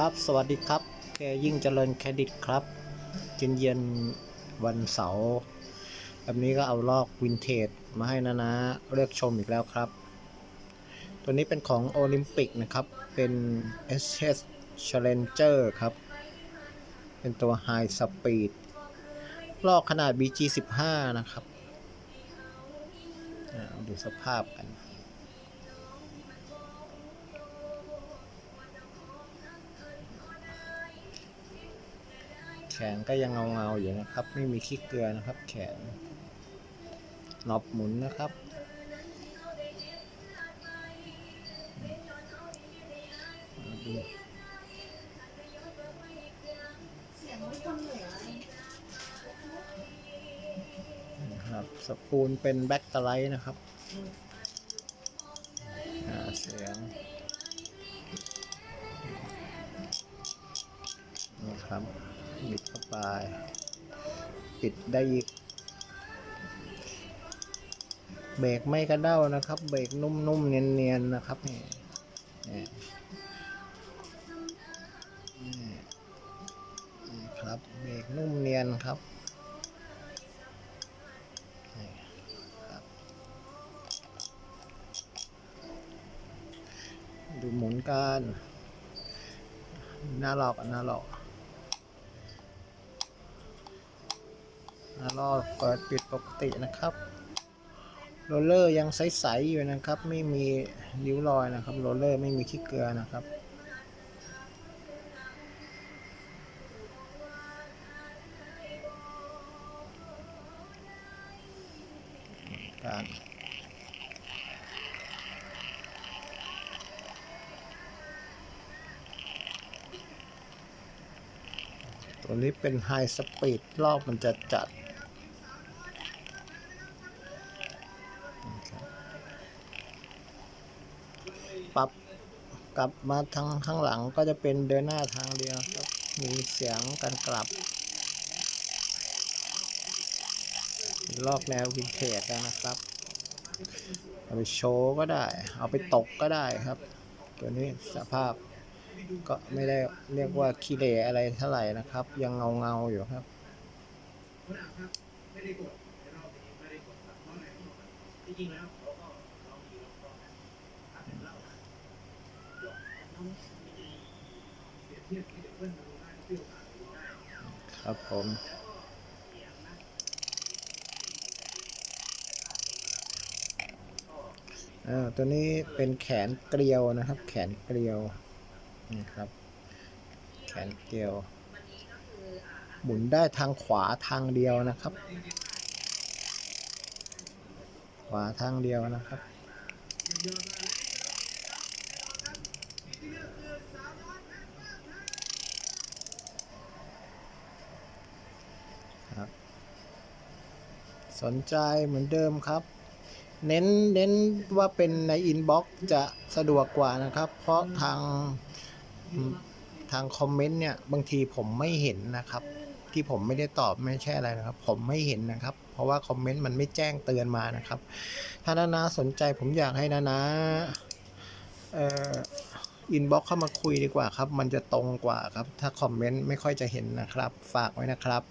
ครับ สวัสดีครับ แกยิ่งเจริญเครดิตครับเย็นเย็นๆวันเสาร์แบบนี้ก็เอาลอกวินเทจมาให้นะนะเลือกชมอีกแล้วครับ ตัวนี้เป็นของโอลิมปิกนะครับ เป็น SS Challenger ครับ เป็นตัว High Speed ลอกขนาด BG 15 นะครับ ดูสภาพกัน นก็ยังเงาเงาๆอยู่นะครับ ไม่มีขี้เกลือนะครับ แขนหนอบหมุนนะครับ นะครับสปูลเป็นแบ็กตไลท์นะครับเสียงนี่ครับ บิดเข้าไปปิดได้อีก เบรกไม่กระเด้านะครับ เบรกนุ่มๆ เนียนๆ นะครับนี่นี่ครับ เบรกนุ่มเนียนครับดูหมุนกันหน้าหลอกหน้าหลอก หน้อเปิดปิดปกตินะครับโรลเลอร์ยังใสๆอยู่นะครับ ไม่มีริ้วรอยนะครับโรลเลอร์ไม่มีขี้เกลือนะครับการตัวนี้เป็นไฮสปีดรอบมันจะจัด ปรับกลับมาทางข้างหลังก็จะเป็นเดินหน้าทางเดียวครับมีเสียงการกลับลอกแนววินเทจแล้วนะครับ เอาไปโชว์ก็ได้ เอาไปตกก็ได้ครับ ตัวนี้สภาพก็ไม่ได้เรียกว่าขี้เหร่อะไรเท่าไหร่นะครับ ยังเงาเงาๆอยู่ครับ ครับผมอ่าตัวนี้เป็นแขนเกลียวนะครับ แขนเกลียวนี่ครับ แขนเกลียว หมุนได้ทางขวาทางเดียวนะครับ ขวาทางเดียวนะครับ ครับ สนใจเหมือนเดิมครับ เน้นเน้นว่าเป็นในอินบ็อกซ์จะสะดวกกว่านะครับ เพราะทางทางคอมเมนต์เนี่ย บางทีผมไม่เห็นนะครับ ที่ผมไม่ได้ตอบไม่ใช่อะไรนะครับ ผมไม่เห็นนะครับ เพราะว่าคอมเมนต์มันไม่แจ้งเตือนมานะครับ ถ้านานาสนใจผมอยากให้นานาเอ่อ อินบ็อกเข้ามาคุยดีกว่าครับ มันจะตรงกว่าครับ ถ้าคอมเมนต์ไม่ค่อยจะเห็นนะครับ ฝากไว้นะครับ